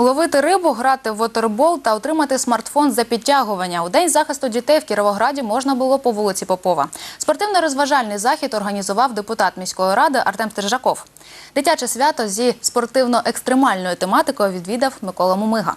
Ловити рибу, грати в вотербол та отримати смартфон за підтягування. У день захисту дітей в Кіровограді можна було по вулиці Попова. Спортивно-розважальний захід організував депутат міської ради Артем Стержаков. Дитяче свято зі спортивно-екстремальною тематикою відвідав Микола Мумига.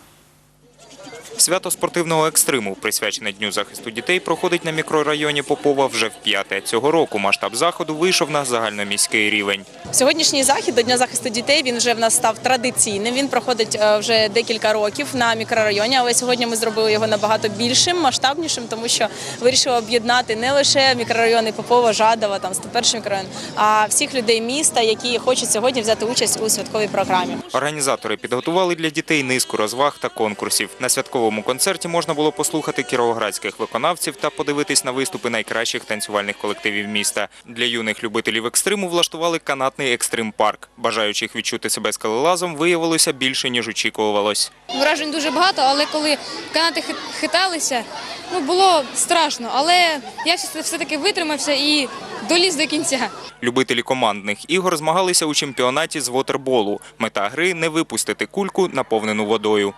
Свято спортивного екстриму, присвячене Дню захисту дітей, проходить на мікрорайоні Попова вже вп'яте. Цього року масштаб заходу вийшов на загальноміський рівень. Сьогоднішній захід до Дня захисту дітей він вже в нас став традиційним. Він проходить е, вже декілька років на мікрорайоні, але сьогодні ми зробили його набагато більшим, масштабнішим, тому що вирішили об'єднати не лише мікрорайони Попова, Жадова, там 101 мікрорайон, а всіх людей міста, які хочуть сьогодні взяти участь у святковій програмі. Організатори підготували для дітей низку розваг та конкурсів. На святковому концерті можна було послухати кіровоградських виконавців та подивитись на виступи найкращих танцювальних колективів міста. Для юних любителів екстриму влаштували канатний екстрим-парк. Бажаючих відчути себе скалолазом виявилося більше, ніж очікувалось. Вражень дуже багато, але коли канати хит- хиталися, ну було страшно. Але я все-таки витримався і доліз до кінця. Любителі командних ігор змагалися у чемпіонаті з вотерболу. Мета гри не випустити кульку, наповнену водою.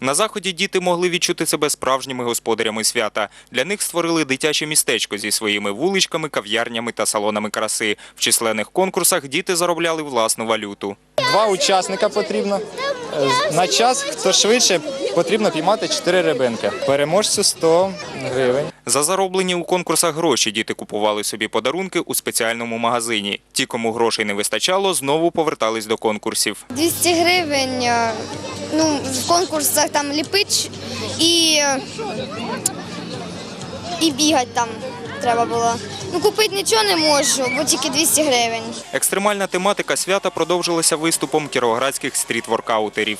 На заході діти могли відчути себе справжніми господарями свята. Для них створили дитяче містечко зі своїми вуличками, кав'ярнями та салонами краси. В численних конкурсах діти заробляли власну валюту. Два учасника потрібно. Е, На час, хто швидше, потрібно піймати 4 рибинки. Переможцю 100 гривень. За зароблені у конкурсах гроші діти купували собі подарунки у спеціальному магазині. Ті, кому грошей не вистачало, знову повертались до конкурсів. 200 гривень. Ну, в конкурсах там ліпич і, і бігати там треба було. Ну, купити нічого не можу, бо тільки 200 гривень. Екстремальна тематика свята продовжилася виступом кіровоградських стріт-воркаутерів.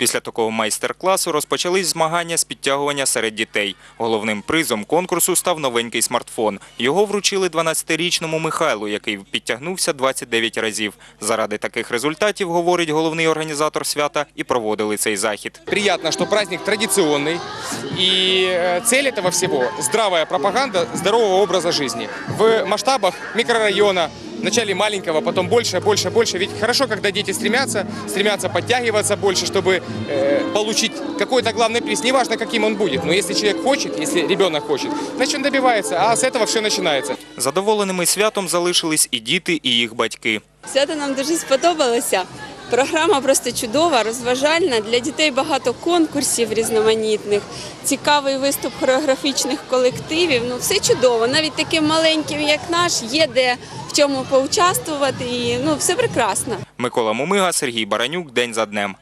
Після такого майстер-класу розпочались змагання з підтягування серед дітей. Головним призом конкурсу став новенький смартфон. Його вручили 12-річному Михайлу, який підтягнувся 29 разів. Заради таких результатів, говорить головний організатор свята, і проводили цей захід. Приятно, что праздник традиционный. И э, цель этого всего – здравая пропаганда здорового образа жизни. В масштабах микрорайона, вначале маленького, потом больше, больше, больше. Ведь хорошо, когда дети стремятся, стремятся подтягиваться больше, чтобы э, получить какой-то главный приз. Неважно, каким он будет. Но если человек хочет, если ребенок хочет, значит он добивается. А с этого все начинается. Задоволеними святом залишились і діти, і їх батьки. Свято нам дуже сподобалося. Програма просто чудова, розважальна. Для дітей багато конкурсів різноманітних, цікавий виступ хореографічних колективів. Ну, все чудово. Навіть таким маленьким, як наш, є де в чому поучаствувати. І ну, все прекрасно. Микола Мумига, Сергій Баранюк. День за днем.